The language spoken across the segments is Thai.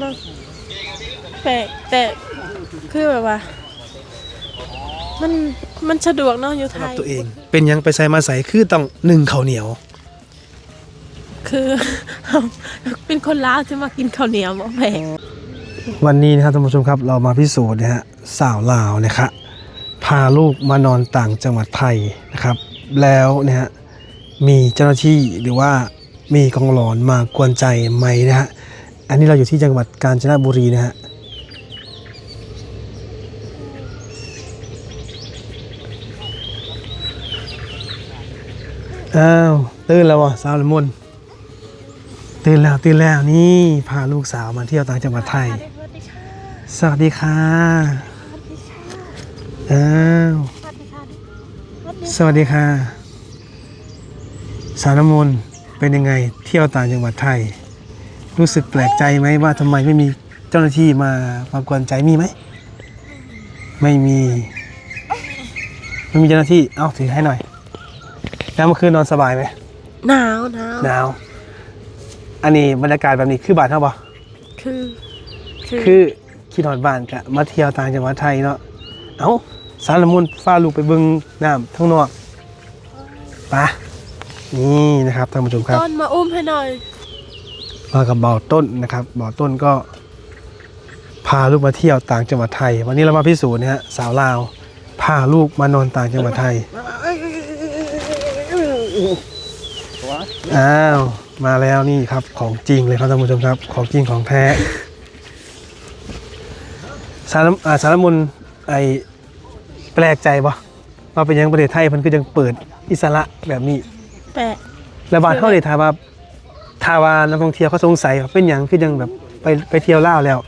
เนาะแปลกแต่คือแบบว่า มันมันสะดวกเนาะอยู่ไทสำหรับย ตัวเอง เป็นหยังไปใส่มาใส่คือต้องหนึ่งข้าวเหนียว คือ เป็นคนลาวที่มากินข้าวเหนียวบ่แปลกวันนี้นะครับท่านผู้ชมครับเรามาพิสูจน์นะฮะสาวลาวนะครับพาลูกมานอนต่างจังหวัดไทยนะครับ แล้วนะฮะมีเจ้าหน้าที่หรือว่ามีกองหลอนมากวนใจไหมนะฮะ อันนี้เราอยู่ที่จังหวัดกาญจนบุรีนะฮะอ้าวตื่นแล้ววะสาวละมุนตื่นแล้วตื่นแล้วนี่พาลูกสาวมาเที่ยวต่างจังหวัดไทย สวัสดีค่ะอ้าวสวัสดีค่ะ สารมนเป็นยังไงเที่ยวต่างจังหวัดไทย รู้สึกแปลกใจไหมว่าทำไมไม่มีเจ้าหน้าที่มามากวนใจมีไหม ไม่มีไม่มีเจ้าหน้าที่เอ้าถือให้หน่อย แล้วเมื่อคืนนอนสบายไหมหนาวหนาวหนาว อันนี้บรรยากาศแบบนี้คือบาทเท่าปะคือ คือคือขี่นอนบ้านกะมาเที่ยวต่างจังหวัดไทยเนาะเอ้าสารมุนฟ้าลูกไปเบึงน้ำทั้งนอกไปะนี่นะครับท่านผู้ชมครับ ต้นมาอุ้มให้หน่อย มากับเบาต้นนะครับเบาต้นก็ พาลูกมาเที่ยวต่างจังหวัดไทย วันนี้เรามาพิสูจน์นะฮะสาวลาวพาลูกมานอนต่างจังหวัดไทยอ้าวมาแล้วนี่ครับของจริงเลยครับท่านผู้ชมครับของจริงของแท้สารอ่าสารมุนไอแปลกใจปะว่าเป็นหยังประเทศไทยมันก็ยังเปิดอิสระแบบนี้ แปะแล้วบ้านเขาเลยถามว่า ทาว่านักท่องเที่ยวเขาสงสัยว่าเป็นหยังคือยังแบบไปไปเที่ยวล่าวแล้ว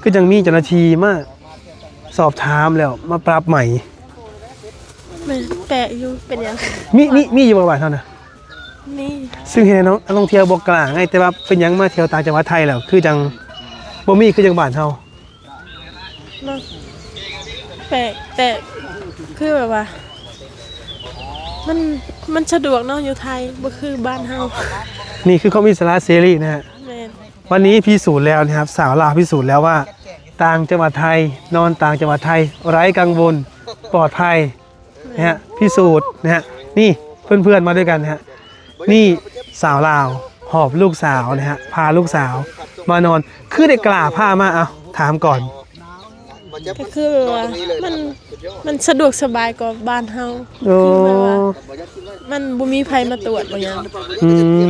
คือยังมีเจ้าหน้าที่มาสอบถามแล้วมาปรับใหม่แม่แปะอยู่เป็นยังมีมีมีอยู่ประวัติเท่านะนี่ซึ่งเห็นน้องนักท่องเที่ยวบอกกลางไงแต่ว่าเป็นหยังมาเที่ยวต่างจังหวัดไทยแล้วคือจังบ่มีคือจังบ้านเฮาเนาะแปลกแต่คือแบบว่า มันมันสะดวกเนาะอยู่ไทยบ่คือบ้านเฮา นี่คือเขามีสาระเสรีนะฮะแม่นวันนี้พิสูจน์แล้วนะครับ สาวลาวพิสูจน์แล้วว่า ต่างจังหวัดไทย นอนต่างจังหวัดไทย ไร้กังวลปลอดภัยนะฮะพิสูจน์นะฮะนี่เพื่อนๆมาด้วยกันนะฮะนี่สาวลาวหอบลูกสาวนะฮะพาลูกสาว มานอนคือได้กล้าพามาเอาถามก่อน ก็คือแบบว่ามันมันสะดวกสบายกว่าบ้านเฮาโอ้คือแบบว่ามันบ่มีภัยมาตรวจบ่หยังอืม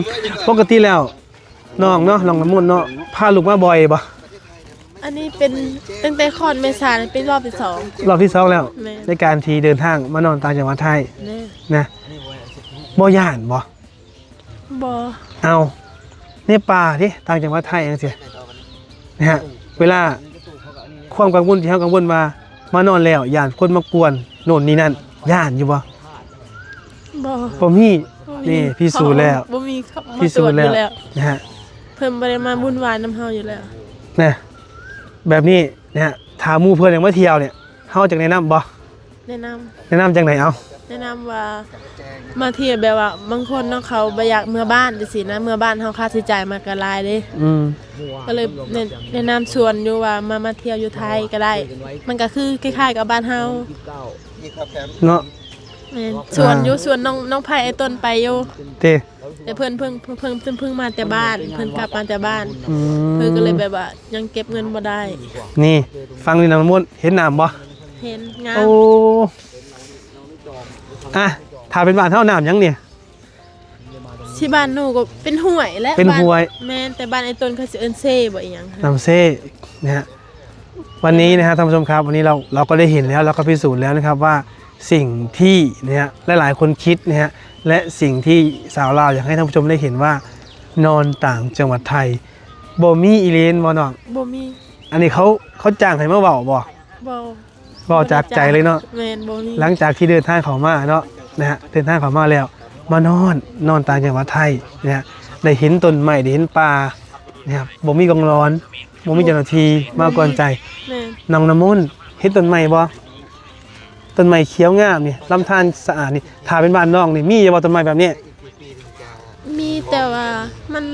ปกติแล้วน้องเนาะน้องน้ำมนต์เนาะพาลูกมาบ่อยปะอันนี้เป็นตั้งแต่คลอดเมษาเนี่ยเป็นรอบที่สอง รอบที่สองแล้ว แม่ ในการทีเดินทางมานอนต่างจังหวัดไทยแน่นะบ่ย่านบ่บ่เอาเนี่ยป่าที่ต่างจังหวัดไทยจังซี่นะฮะเวลา ความกังวลที่เฮากังวลว่ามานอนแล้วย่านคนมากวนโน่นนี่นั่นย่านอยู่บ่บ่บ่มีนี่พิสูจน์แล้วบ่มีเข้ามาพิตสูรวจจน์อแล้วยู่แล้วนะฮะเพิ่นบ่ได้มาวุ่นวายนํเฮาอยู่แล้วนะแบบนี้นะฮะถามหมู่เพื่อนอย่างมาเที่ยวเนี่ยเฮาจักแนะนำบ่แนะนำแนะนำจังไหนเอา แนะนำว่ามาเที่ยวแบบว่าบางคนเนาะเขาบ่อยากเมื่อบ้านจังซี่นะเมื่อบ้านเฮาค่าใช้จ่ายมันก็หลายเด้ อืมก็เลยแนะแนะนำชวนอยู่ว่ามามาเที่ยวอยู่ไทยก็ได้ มันก็คือคล้ายๆกับบ้านเฮาเนาะแม่นชวนอยู่ชวนน้องน้องไผไอ้ต้นไปอยู่เต้แต่เพิ่นเพิ่งเพิ่งเพิ่งเพิ่งเพิ่งมาแต่บ้าน เพิ่นกลับมาแต่บ้าน อืมเพิ่นก็เลยแบบว่ายังเก็บเงินบ่ได้ นี่ ฟังนี่น้ำมนต์เห็นน้ำบ่เห็นงามโอ้ อะถ้าเป็นบ้านเท่าน้ำยังเนี่ย ที่บ้านหนูก็เป็นห้วยและเป็นบ้าห้วยแม่นแต่บ้านไอ้ต้นเขาสิเอิ้นเซ่บ่อีหยังค่ะน้ำเซ่นะฮะวันนี้นะฮะท่านผู้ชมครับ วันนี้เราเราก็ได้เห็นแล้วเราก็พิสูจน์แล้วนะครับว่าสิ่งที่นะฮะหลายๆคนคิดนะฮะและสิ่งที่สาวลาวอยากให้ท่านผู้ชมได้เห็นว่านอนต่างจังหวัดไทยบ่มีอีเลนบ่น้องบ่มีอันนี้เขาเขาจ้างให้มาเว้าบ่บ่ เว้าจากใจเลยเนาะแม่นบ่มีหลังจากที่เดินทางเขามาเนาะนะฮะเดินทางเขามาแล้ว มานอนนอนต่างจังหวัดไทยนะฮะได้เห็นต้นไม้ได้เห็นป่านะครับบ่มีกองร้อนบ่มีเจ้าหน้าที่มากวนใจแม่นน้องน้ำมนต์เห็นต้นไม้บ่ต้นไม้เขียวงามนี่ลำธารสะอาดนี่ถ้าเป็นบ้านน้องนี่มีอยู่บ่ต้นไม้แบบนี้มีแต่ว่ามัน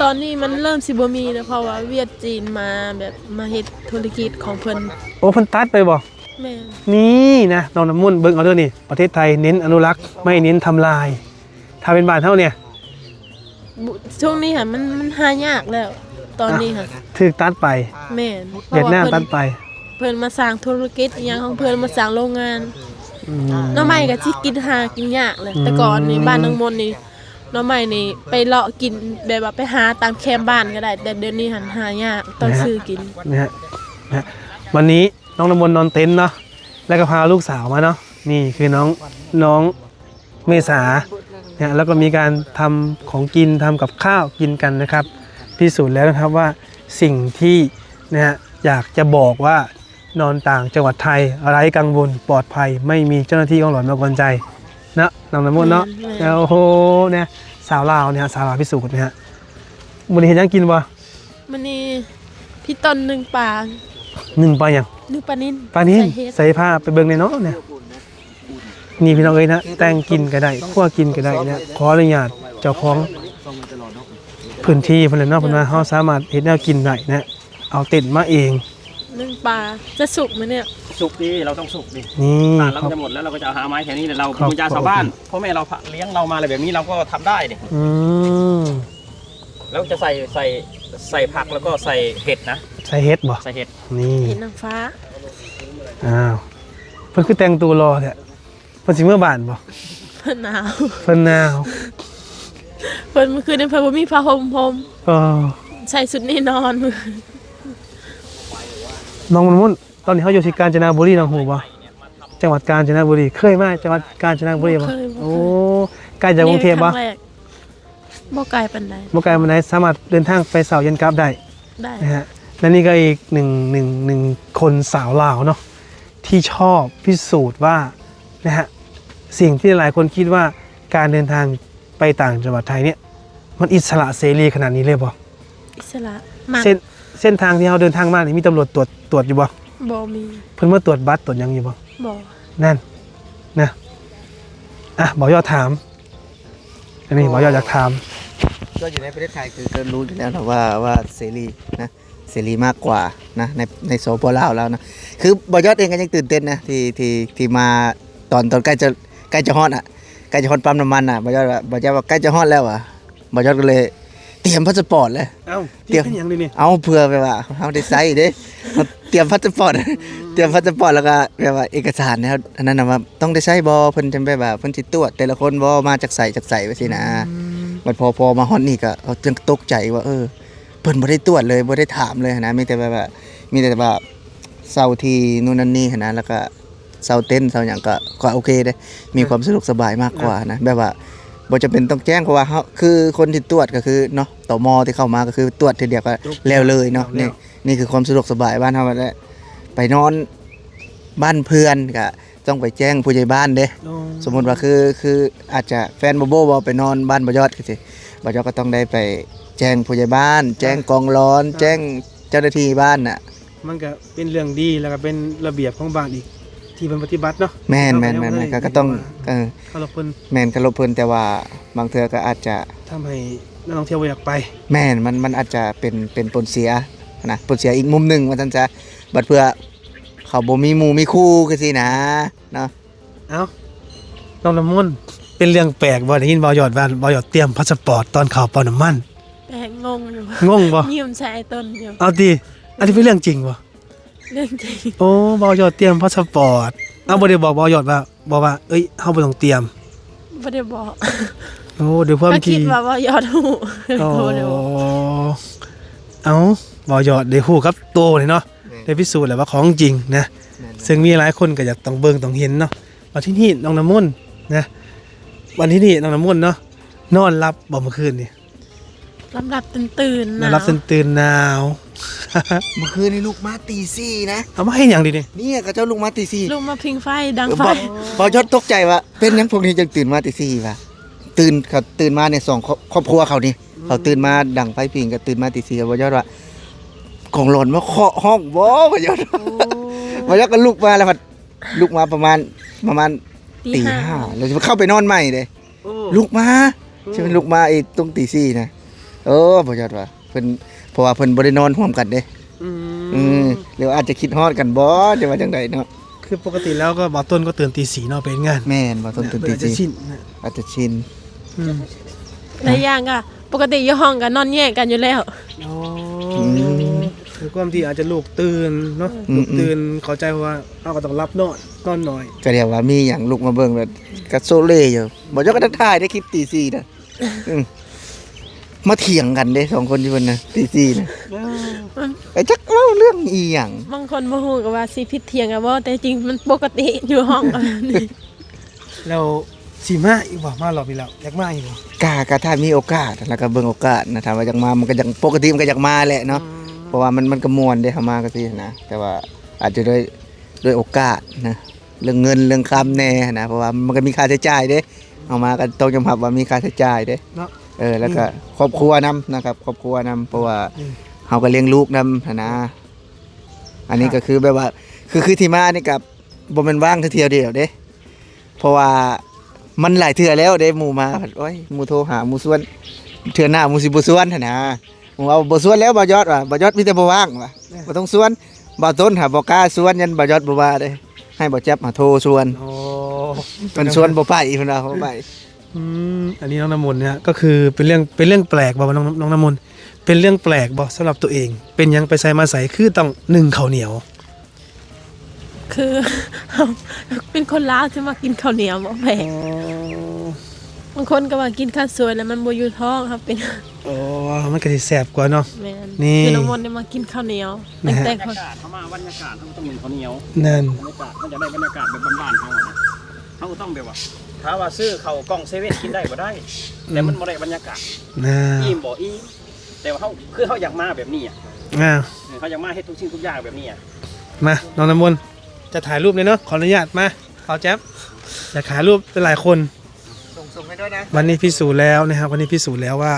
ตอนนี้มันเริ่มสิบ่มีแล้วเพราะว่าเวียดจีนมาแบบมาเฮ็ดธุรกิจของเพิ่นโอ้เพิ่นตัดไปบ่แม่นนี่นะน้องน้ำมุ่นเบิ่งเอาเด้อนี่ ประเทศไทยเน้นอนุรักษ์ไม่เน้นทำลาย ถ้าเป็นบ้านเท่าเนี่ย บุช่วงนี้ค่ะมันมันหายากแล้ว ตอนนี้ค่ะถูกตัดไปแม่นเพเวียราะดว่านามเพิ่ตันดไปเพิ่นมาสร้างธุรกิจอหยังของเพิ่นมาสร้างโรงงานอืม หน้องใหม่ก็สิกินหากินยากเลยแต่ก่อนนี่อืมบ้านน้องมนต์นี่ หน้องใหม่นี่ไปเลาะกินแบบว่าไปหาตามแคมป์บ้านก็ได้ แต่เดี๋ยวนี้หันหายากต้องซื้อกิน นะฮะนะฮะวันนี้น้องน้ำมนต์นอนเต็นท์เนาะแล้วก็พาลูกสาวมาเนาะนี่คือน้องน้องเมษาเนี่ยแล้วก็มีการทำของกินทำกับข้าวกินกันนะครับพิสูจน์แล้วนะครับว่าสิ่งที่นะฮะอยากจะบอกว่านอนต่างจังหวัดไทยไร้กังวลปลอดภัย ไม่มีเจ้าหน้าที่ของหลอนมากวนใจ นะน้องน้ำมนต์เนาะแม่นแล้วโอ้โหเนี่ยสาวลาวเนี่ยสาวลาวพิสูจน์นะฮะวันนี้เห็นยังกินบ่มันนี่พี่ต้นหนึ่งปลาหนึ่งไปยังหนึ่งปลานิ่นปลานี้ใส่เฮ็ดใส่ผ้าไปเบิ่งในเนาะเนี่ยนี่พี่น้องเอ้ยนะแต่งกินก็ได้คั่วกินก็ได้เนี่ยขออนุญาตเจ้าของพื้นที่เพิ่นเลยเนาะเพิ่นว่าเฮาสามารถเฮ็ดแนวกินได้นะเอาเต็นท์มาเองห นึ่งปลาจะสุกไหมเนี่ย สุกดีเราต้องสุกดีนี่ป่านเราครัก็บ จะหมดแล้วเราก็จะเอาหาไม้แถวนี้แต่เราครับเป็นชาวชาวบ้านพ่อแม่เราเลี้ยงเรามาอะไรแบบนี้เราก็ทำได้ดิอืมแล้วจะใส่ใส่ใส่ผักแล้วก็ใส่เห็ดนะใส่เฮ็ดบ่ใส่เห็ดนี่เห็นนางฟ้า อ้าวเพิ่นคือแต่งตัวรอแท้เพิ่นสิเมื่อบ้านบ่เพิ่นหนาว เพิ่นหนาวเพิ่นเมื่อคืนนี้เพิ่นบ่มีผ้าห่มผมเออใส่ชุดนี้นอนมือ น้องมันมุ่นตอนนี้เฮาอยู่ที่กาญจนบุรีน้องฮู้บ่จังหวัดกาญจนบุรีเคยมาจังหวัดกาญจนบุรีบ่โอ้ใกล้จากกรุงเทพบ่นี่ครั้งแรกบ่ไกลปานใดเมื่อไกลวันไหนสามารถเดินทางไปเสาเย็นกลับได้ ได้นะฮะและนี่ก็อีกหนึ่งหนึ่งหนึ่งคนสาวลาวเนาะที่ชอบพิสูจน์ว่านะฮะสิ่งที่หลายคนคิดว่าการเดินทางไปต่างจังหวัดไทยเนี่ยมันอิสระเสรีขนาดนี้เลยบ่อิสระมากเส้น เส้นทางที่เราเดินทางมานี่มีตำรวจตรวจตรวจอยู่บ่บ่มีเพิ่นมาตรวจบัตรตรวจหยังอยู่บ่บ่นั่นนะอะบอกยอดถาม อันนี้บอกยอดอยากถาม ก็อยู่ในประเทศไทยคือก็รู้อยู่แล้วนะว่าว่าเสรีนะเสรีมากกว่านะในในโซปลาวแล้วนะคือบอยอดเองก็ยังตื่นเต้นนะที่ที่ที่มาตอนตอนใกล้จะใกล้จะฮอดอะใกล้จะฮอดปั๊มน้ำมันอะบอยอดว่าบอยอดว่าใกล้จะฮอดแล้วอะบอยอดก็เลย เตรียมพาสปอร์ตเลย เอ้าเตรียมเป็นหยังเลยนี่เอาเผื่อไปว่าเอาได้ไซส์เด้เอาเตรียมพาสปอร์ต เตรียมพาสปอร์ตแล้วก็แบบว่าเอกสารนะครับอันนั้นนะว่าต้องได้ใช้บอเพิ่นจะแบบว่าเพิ่นสิตรวจแต่ละคนบอมาจากใส่จากใส่ไว้สินะมันพอพอมาฮอตนี่ก็เขาจึงตกใจว่าเออ เพิ่นบ่ได้ตรวจเลยบ่ได้ถามเลยนะมีแต่แบบว่ามีแต่แบบเซาที่นู่นนั่นนี่นะแล้วก็เซาเต้นเซาหยังก็ก็โอเคเด้มีความสะดวกสบายมากกว่านะแบบว่า บ่จะเป็นต้องแจ้งเพราะว่าเฮาคือคนที่ตรวจก็คือเนาะตมที่เข้ามาก็คือตรวจทีเดียวก็แล้วเลยเนาะนี่นี่คือความสะดวกสบายบ้านเฮาแหละไปนอนบ้านเพื่อนก็ต้องไปแจ้งผู้ใหญ่บ้านเด้สมมติว่าคือคืออาจจะแฟนบโบบ่ไปนอนบ้านบยอดก็สิบยอดก็ต้องได้ไปแจ้งผู้ใหญ่บ้าน แจ้งกองร้อน แจ้งเจ้าหน้าที่บ้านน่ะมันก็เป็นเรื่องดีแล้วก็เป็นระเบียบของบ้านอีก ที่เป็นปฏิบัติเนาะแม่นแม่นแม่นแม่นก็ก็ต้องเออเขาเราเพิ่นแม่นกระลบเพิ่นแต่ว่าบางเทื่อก็อาจจะทำให้นักท่องเที่ยวบ่อยากไป แม่นมันมันอาจจะเป็นเป็นผลเสียนะผลเสียอีกมุมหนึงว่าซั่นจะบัดเพื่อเขาบ่มีหมู่มีคู่ก็สินะเนาะเอ้าน้องน้ำมนต์เป็นเรื่องแปลกบ่ได้ยินบ่หยอดว่าบ่หยอดเตรียมพาสปอร์ตตอนเข้าปั๊มน้ำมันแปลกงงอยู่งงบ่ ยิ้มใส่ไอ้ต้นอยู่เอาติอันนี้เป็นเรื่องจริงบ่ เรื่องจริงโอ้บ่หยอดเตรียมพาสปอร์ตเอาบ่ได้บอกบ่หยอดว่าบอกว่า เอ้ยเฮาบ่ต้องเตรียมบ่ได้บอกโอ้ด้วยความก็คิที่ดว่าว่ายอดหูอ๋อบ่ได้บอกเอ้าบ่หยอดได้ฮู้ครับโตเลยเนาะได้พิสูจน์แล้วว่าของจริงนะ ซึ่งมีหลายคนก็อยากต้องเบิ่งต้องเห็นเนาะวันที่นี่น้องน้ำมนต์นะ วันที่นี่น้องน้ำมนต์เนาะนอนรับบ่เมื่อคืนนี่ ลำดับตื่นๆนอนรับตื่นตื่นๆหนาว เมื่อคืนนี่ลูกมาตีสี่นะเอามาให้หยังดีนี่เนี่ยก็เจ้าลูกมาตีสี่ลุงมาพิงไฟดังไฟบอกพอยอดตกใจว่าเป็นหยังพวกนี้จังตื่นมาตีสี่วะตื่นเขาตื่นมาเนี่ยสองครอบครอบครัวเขานี่เขาตื่นมาดังไฟพิงก็ตื่นมาตีสี่พอยอดว่าของหล่นมาเคาะห้องบ่พอยอดพอยอดก็ลุกมาแล้วพัดลุกมาประมาณประมาณตีห้าเราจะเข้าไปนอนใหม่เลยลุกมาใช่ไหมลุกมาไอ้ตรงตีสี่นะ โอ้บ่ยอดว่าเพิ่นเพราะว่าเพิ่นบ่ได้นอนร่วมกันเด้อือืมมหรือว่าอาจจะคิดฮอดกันบ่จะว่าจังไดเนาะคือปกติแล้วก็บอต้นก็ตื่นตีสี่เนาะเป็นงานแม่นบ่ต้นตื่นตีเพื่อจะจีชินนะอาจจะชิน อืมหลายอย่างก็ปกติอยู่ห้องก็นอนแยกกันอยู่แล้ว อ๋อคือความที่อาจจะลูกตื่นเนาะลูกตื่นเข้าใจว่าเอาก็ต้องรับนอนนอนหน่อยก็เรียกว่ามีหยังลุกมาเบิ่งแล้วก็โซเล่อยู่บ่ยอดก็ทักทายได้คลิปตี4น่ะอืม มาเถียงกันเด้สองคนอยู่เพิ่นน่ะตี4น่ะไอ้จักเล่าเรื่องอีหยังบางคนบ่ฮู้ก็ว่าสิผิดเถียงกันบ่แต่จริงมันปกติอยู่ห้องอันนี้แล้วสีมาอีกบ่มาหลอบอีกแล้วอยากมาอีกบ่กากะถ้ามีโอกาสแล้วก็เบิ่งโอกาสนะถ้าว่าอยากมามันก็ยังปกติมันก็อยากมาแหละเนาะเพราะว่ามันมันก็ม่วนได้เฮามาก็สินะแต่ว่าอาจจะด้วยด้วยโอกาสนะเรื่องเงินเรื่องคำแน่นะเพราะว่ามันก็มีค่าใช้จ่ายเด้เอามาก็ต้องยอมรับว่ามีค่าใช้จ่ายเด้เนาะ เออแล้วก็ครอบครัวนํนะครับ ครอบครัวนํเพราะว่าเฮาก็เลี้ยงลูกนํนะ อันนี้ก็คือแบบว่า คือคือที่มานี่กับบ่แม่นว่างเที่ยวเดียวเด้ เพราะว่ามันหลายเทื่อแล้วเด้หมู่มาโอ้ยหมู่โทรหาหมู่ส่วนเทื่อหน้าหมู่สิบ่ส่วนหั่นนะหมู่เอาบ่ส่วนแล้วบ่ยอดว่ะบ่ยอดมีแต่บ่ว่างว่ะบ่ต้องส่วนบ่ต้นหาบ่กล้าส่วนยันบ่ยอดบ่ว่าเด้ให้บ่แจ๊บมาโทรส่วนโอ้มันส่วนบ่ไปเพิ่นว่าบ่ไป อืมอันนี้น้องน้ำมนต์เนี่ยก็คือเป็นเรื่องเป็นเรื่องแปลกบ่ว่าน้องน้องน้ำมนต์เป็นเรื่องแปลกบ่สำหรับตัวเอง เป็นหยังไปใส่มาใส่คือต้องหนึ่งข้าวเหนียว คือ เป็นคนลาวที่มากินข้าวเหนียวบ่แปลกบางคนก็ว่ากินข้าวสวยแล้วมันบ่อยู่ท้องครับเป็นโอ้มันก็สิแสบกว่าเนาะแม่นนี่คือน้องมนต์เนี่ยมากินข้าวเหนียวนะตั้งฮะแต่บรรคนยากาศเขามาบรรยากาศเขาต้องมีข้าวเหนียวนั่นบรรยากาศมันจะได้บรรยากาศแบบบ้านๆเขาอะนะเขาก็ต้องแบบว่า ถ้าว่าซื้อเขาวกล่องเซเว่นกินได้ก็ได้ แต่มันบ่ได้บรรยากาศน่าอิ่มบ่อิ่มแต่ว่าเขาคือเขาอยากมาแบบนี้อะอ่าเออเขาอยากมาให้ทุกสิ่งทุกอย่างแบบนี้อะมาน้องน้ำมนต์จะถ่ายรูปเลยเนาะขออนุญาตมาเอาแจ๊บอยากถ่ายรูปเป็นหลายคน ส่งๆให้ด้วยนะ วันนี้พิสูจน์แล้วนะครับ วันนี้พิสูจน์แล้วว่า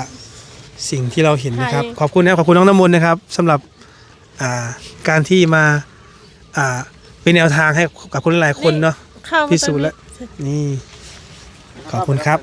สิ่งที่เราเห็นนะครับ ใช่ ขอบคุณนะครับขอบคุณน้องน้ำมนต์นะครับสำหรับอ่าการที่มาอ่าเป็นแนวทางให้กับคนหลายๆคนเนาะ เข้ามาพิสูจน์แล้ว นี่ ขอบคุณครับ